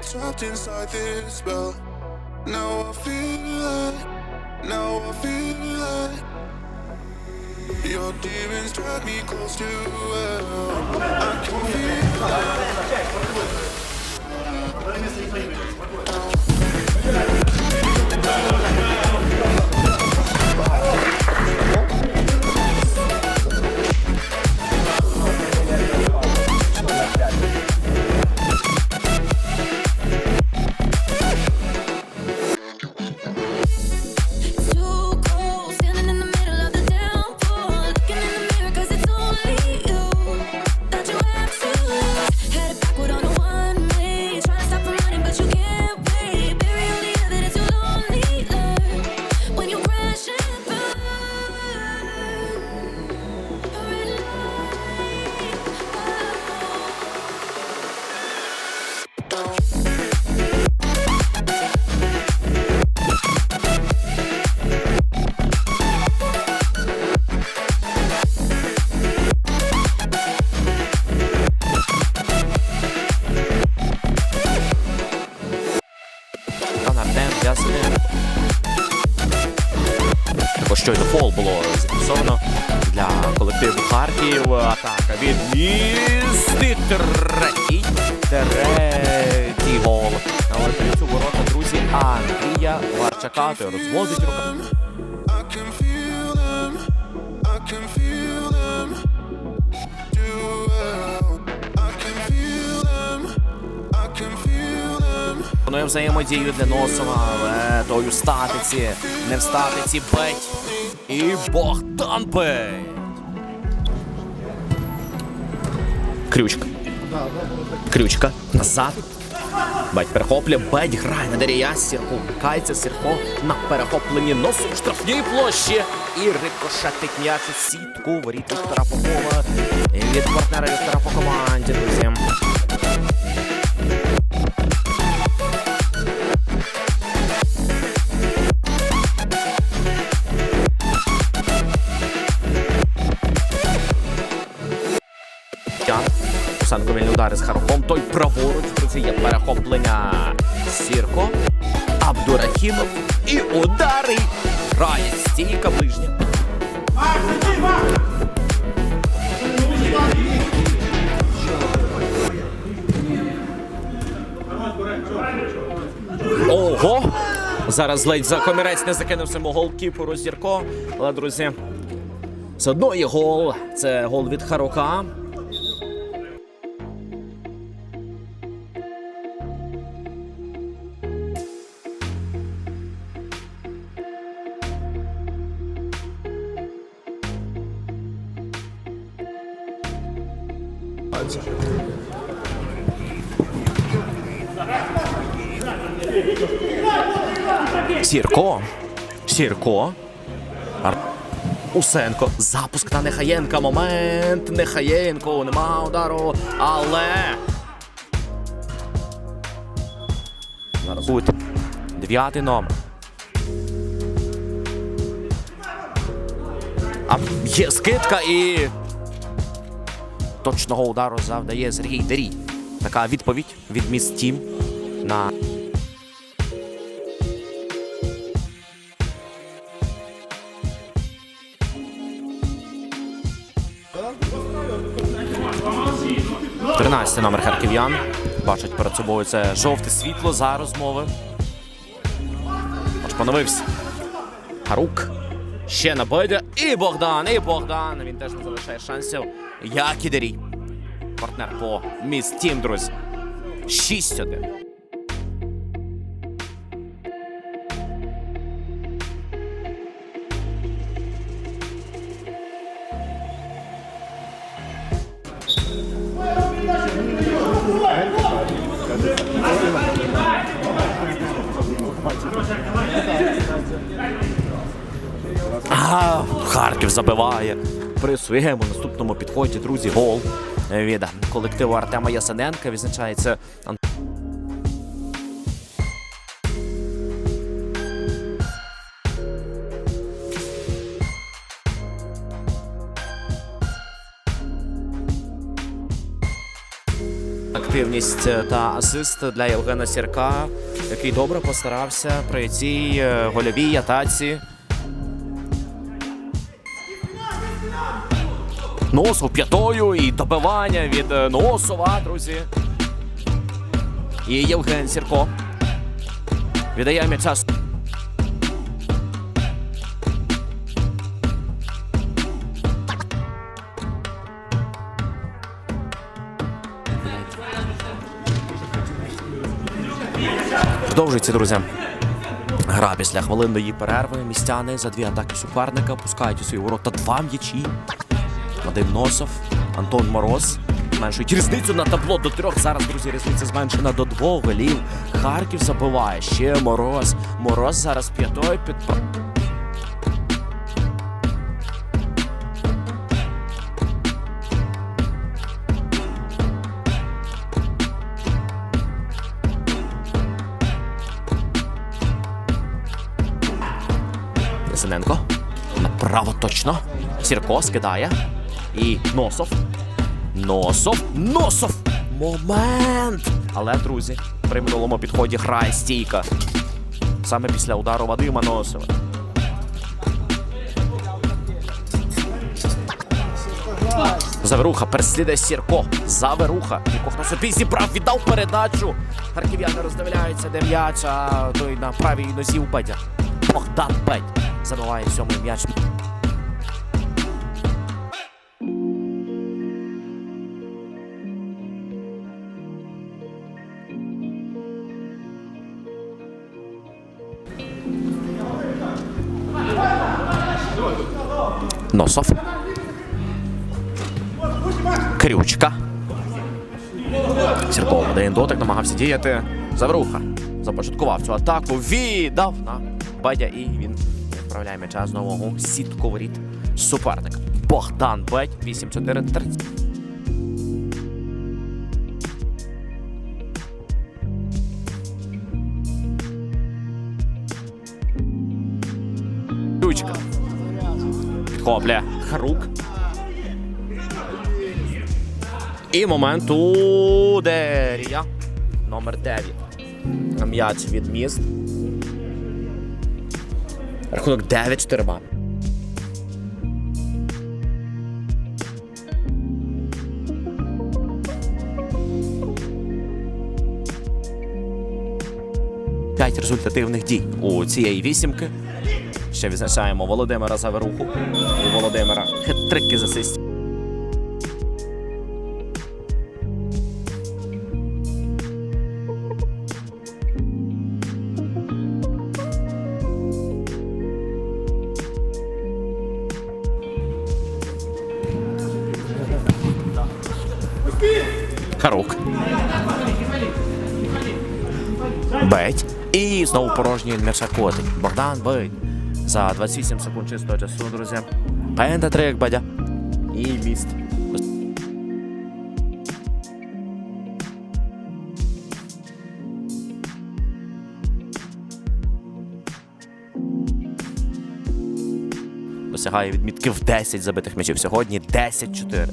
trapped inside this spell. Now I feel it. Now I feel it. Your demons drag me close to hell. I can feel Too Ясененко. Також щойно фол було зафіксовано для колективу Харків. Атака від місти. Третій. Третій гол. На летицю ворота, друзі, Андрія Варчака. Той розводить руками. I can feel them. Do them. Пропонує взаємодію для Носова, але той у статиці, не в статиці бить. І Богдан бить. Крючка. Крючка. Назад. Бать перехоплює, бать грає на Дарія Сірко. Вмикається Сірко на перехопленні носу в штрафній площі. І рикошетить м'яч у сітку. Воріт Віктора Попова. І від партнера Віктора по команді, друзі. Усенко вільний удар із Харком. Той праворуч, друзі, є перехоплення Сірко. Абдурахімов. І удари. Грає стійка ближня. Ого! Зараз ледь за комірець не закинув самого голкіперу Зірко. Але, друзі, все одно є гол. Це гол від Харука. Сірко. Сірко. Ар- Усенко. Запуск на Нехаєнка. Момент. Нехаєнко. Нема удару. Але. Зараз буде. Дев'ятий номер. А є скидка і. Точного удару завдає Сергій Дерій. Така відповідь від міс Тім на. Тринадцятий номер харків'ян. Бачать перед собою це жовте світло за розмови. Аж поновився. Харук. Ще на Бойда. І Богдан, і Богдан. Він теж не залишає шансів. Як і Партнер по міс Тім, друзі. 6-1. А, Харків забиває при своєму наступному підході, друзі, гол від колективу Артема Ясененка відзначається. Результативність е, та асист для Євгена Сірка, який добре постарався при цій е, гольовій атаці. Носов п'ятою і добивання від е, Носова, друзі. І Євген Сірко. Віддає м'яча. Продовжується, друзі. Гра після хвилинної перерви. Містяни за дві атаки суперника пускають у свої ворота два м'ячі. Вадим Носов, Антон Мороз. Зменшують різницю на табло до трьох. Зараз, друзі, різниця зменшена до двох голів. Харків забиває. Ще Мороз. Мороз зараз п'ятою під. Ясененко. Направо точно. Сірко скидає. І Носов. Носов. Носов! Момент! Але, друзі, при минулому підході грає стійка. Саме після удару Вадима Носова. Заверуха переслідує Сірко. Заверуха. Якого на собі зібрав, віддав передачу. Харків'яни роздивляються, де м'яч, а той на правій нозі у Бедя. Богдан Бедь забиває сьомий м'яч. Носов. Крючка. Сірков один дотик намагався діяти. Завруха. Започаткував цю атаку. Віддав на Бадя і він відправляє м'яча знову у сітку воріт суперника. Богдан Бедь 8-4-30. Крючка. Підхоплює Харук. І момент у Дерія. Номер 9. М'яч від міст. Рахунок 9-4. П'ять результативних дій у цієї вісімки. Ще відзначаємо Володимира Заверуху. У Володимира хет-трики з. Харук. Беть. І знову порожній м'яча. Богдан Беть. За 28 секунд чистого часу, друзі. Пентатрик Бадя. І міст. Досягає відмітки в 10 забитих м'ячів. Сьогодні 10-4.